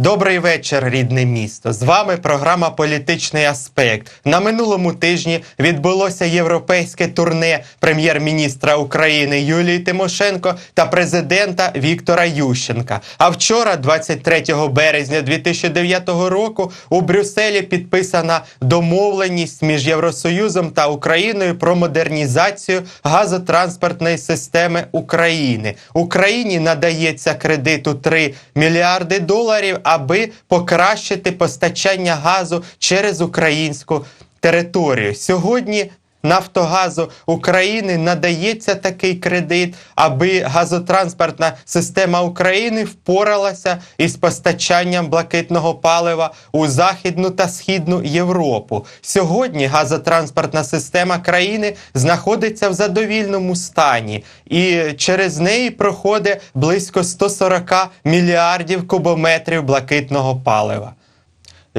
Добрий вечір, рідне місто. З вами програма Політичний аспект. На минулому тижні відбулося європейське турне прем'єр-міністра України Юлії Тимошенко та президента Віктора Ющенка. А вчора, 23 березня 2009 року, у Брюсселі підписана домовленість між Євросоюзом та Україною про модернізацію газотранспортної системи України. Україні надається кредиту 3 мільярди доларів, аби покращити постачання газу через українську територію. Сьогодні Нафтогазу України надається такий кредит, аби газотранспортна система України впоралася із постачанням блакитного палива у західну та східну Європу. Сьогодні газотранспортна система країни знаходиться в задовільному стані, і через неї проходить близько 140 мільярдів кубометрів блакитного палива.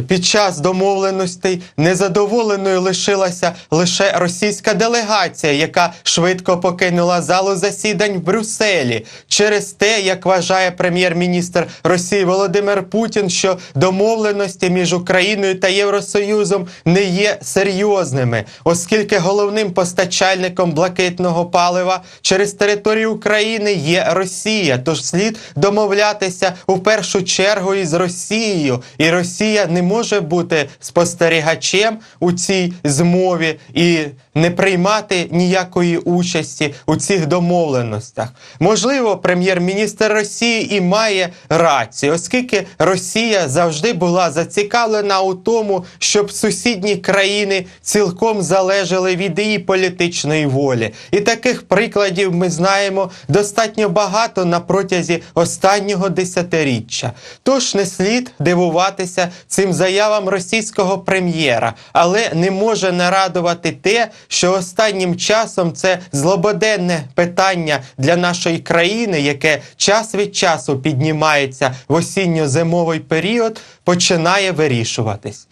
Під час домовленостей незадоволеною лишилася лише російська делегація, яка швидко покинула залу засідань в Брюсселі через те, як вважає прем'єр-міністр Росії Володимир Путін, що домовленості між Україною та Євросоюзом не є серйозними, оскільки головним постачальником блакитного палива через територію України є Росія. Тож слід домовлятися у першу чергу із Росією, і Росія не може бути спостерігачем у цій змові і не приймати ніякої участі у цих домовленостях. Можливо, прем'єр-міністр Росії і має рацію, оскільки Росія завжди була зацікавлена у тому, щоб сусідні країни цілком залежали від її політичної волі. І таких прикладів ми знаємо достатньо багато на протязі останнього десятиріччя. Тож не слід дивуватися цим заявам російського прем'єра, але не може нарадувати те, що останнім часом це злободенне питання для нашої країни, яке час від часу піднімається в осінньо-зимовий період, починає вирішуватись.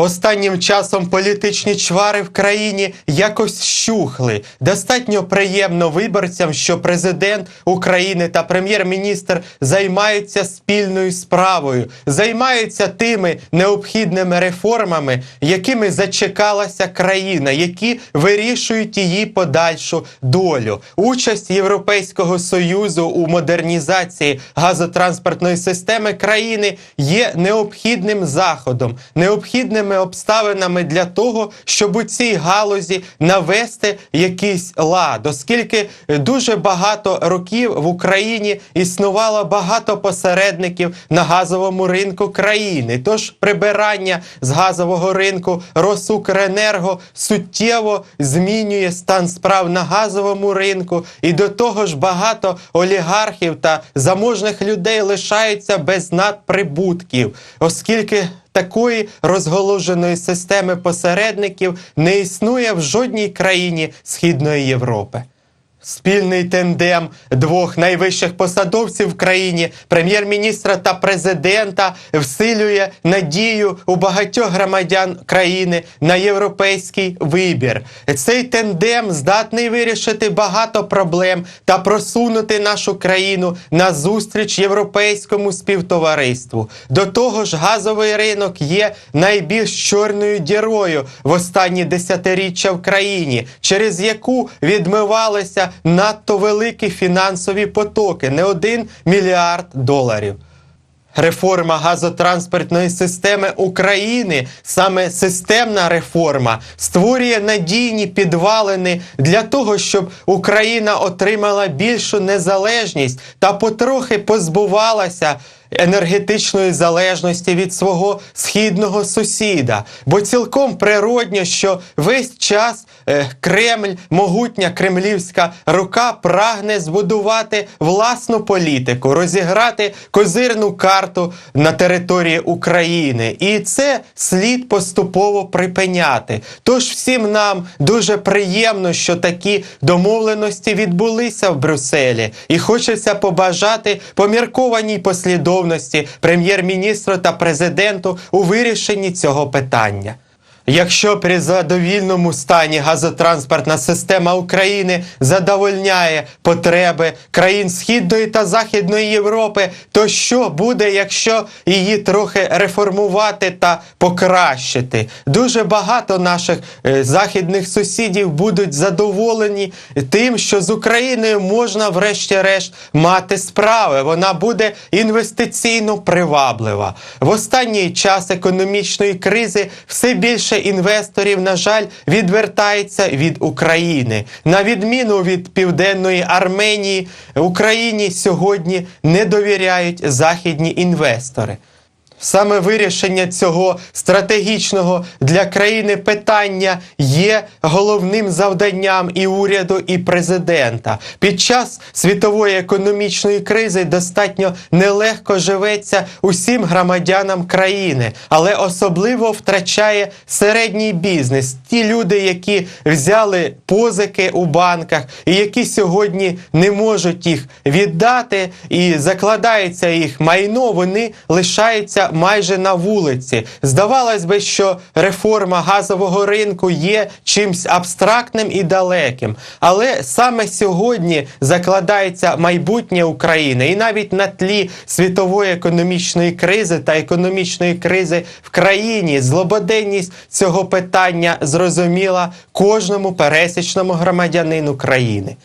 Останнім часом політичні чвари в країні якось щухли. Достатньо приємно виборцям, що президент України та прем'єр-міністр займаються спільною справою, займаються тими необхідними реформами, якими зачекалася країна, які вирішують її подальшу долю. Участь Європейського союзу у модернізації газотранспортної системи країни є необхідним заходом, необхідними обставинами для того, щоб у цій галузі навести якийсь лад, оскільки дуже багато років в Україні існувало багато посередників на газовому ринку країни. Тож прибирання з газового ринку Росукренерго суттєво змінює стан справ на газовому ринку, і до того ж багато олігархів та заможних людей лишаються без надприбутків, оскільки Такої розголоженої системи посередників не існує в жодній країні Східної Європи. Спільний тендем двох найвищих посадовців в країні, прем'єр-міністра та президента, всилює надію у багатьох громадян країни на європейський вибір. Цей тендем здатний вирішити багато проблем та просунути нашу країну на зустріч європейському співтовариству. До того ж, газовий ринок є найбільш чорною дірою в останні десятиріччя в країні, через яку відмивалися надто великі фінансові потоки, не один мільярд доларів. Реформа газотранспортної системи України, саме системна реформа, створює надійні підвалини для того, щоб Україна отримала більшу незалежність та потрохи позбувалася енергетичної залежності від свого східного сусіда. Бо цілком природньо, що весь час е, Кремль, могутня кремлівська рука прагне збудувати власну політику, розіграти козирну карту на території України. І це слід поступово припиняти. Тож всім нам дуже приємно, що такі домовленості відбулися в Брюсселі, і хочеться побажати поміркованій послідовності прем'єр-міністру та президенту у вирішенні цього питання. Якщо при задовільному стані газотранспортна система України задовольняє потреби країн Східної та Західної Європи, то що буде, якщо її трохи реформувати та покращити? Дуже багато наших е, західних сусідів будуть задоволені тим, що з Україною можна, врешті-решт, мати справи. Вона буде інвестиційно приваблива. В останній час економічної кризи все більше інвесторів, на жаль, відвертається від України. На відміну від південної Арменії, Україні сьогодні не довіряють західні інвестори. Саме вирішення цього стратегічного для країни питання є головним завданням і уряду, і президента. Під час світової економічної кризи достатньо нелегко живеться усім громадянам країни, але особливо втрачає середній бізнес. Ті люди, які взяли позики у банках і які сьогодні не можуть їх віддати, і закладається їх майно, вони лишаються майже на вулиці. Здавалось би, що реформа газового ринку є чимсь абстрактним і далеким. Але саме сьогодні закладається майбутнє України, і навіть на тлі світової економічної кризи та економічної кризи в країні злободенність цього питання зрозуміла кожному пересічному громадянину країни.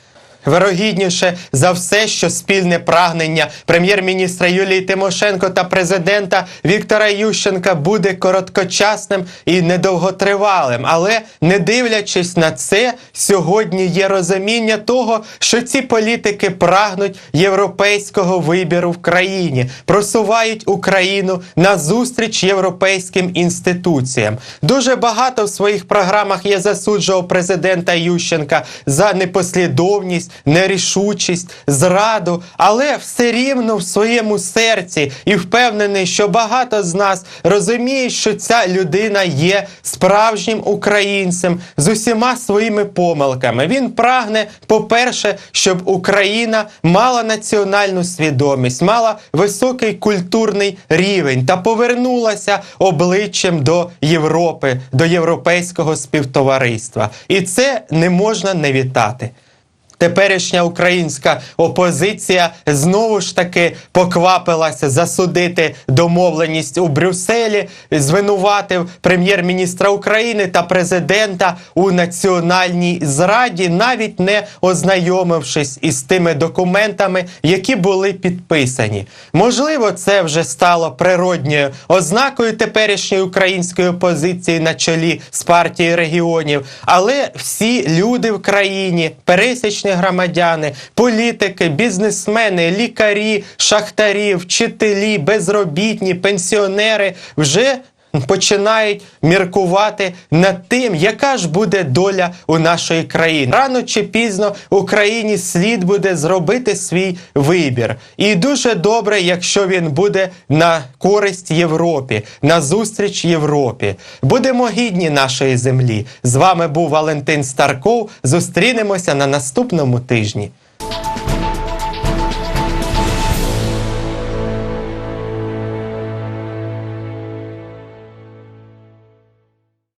Вирогідніше за все, що спільне прагнення прем'єр-міністра Юлії Тимошенко та президента Віктора Ющенка буде короткочасним і недовготривалим. Але не дивлячись на це, сьогодні є розуміння того, що ці політики прагнуть європейського вибіру в країні, просувають Україну на зустріч європейським інституціям. Дуже багато в своїх програмах я засуджував президента Ющенка за непослідовність, нерішучість, зраду, але все рівно в своєму серці і впевнений, що багато з нас розуміє, що ця людина є справжнім українцем з усіма своїми помилками. Він прагне, по-перше, щоб Україна мала національну свідомість, мала високий культурний рівень та повернулася обличчям до Європи, до європейського співтовариства. І це не можна не вітати. Теперішня українська опозиція знову ж таки поквапилася засудити домовленість у Брюсселі, звинуватив прем'єр-міністра України та президента у національній зраді, навіть не ознайомившись із тими документами, які були підписані. Можливо, це вже стало природньою ознакою теперішньої української опозиції на чолі з партією регіонів, але всі люди в країні пересічні громадяни, політики, бізнесмени, лікарі, шахтарі, вчителі, безробітні, пенсіонери вже починають міркувати над тим, яка ж буде доля у нашої країни. Рано чи пізно Україні слід буде зробити свій вибір. І дуже добре, якщо він буде на користь Європі, на зустріч Європі. Будемо гідні нашої землі. З вами був Валентин Старков. Зустрінемося на наступному тижні.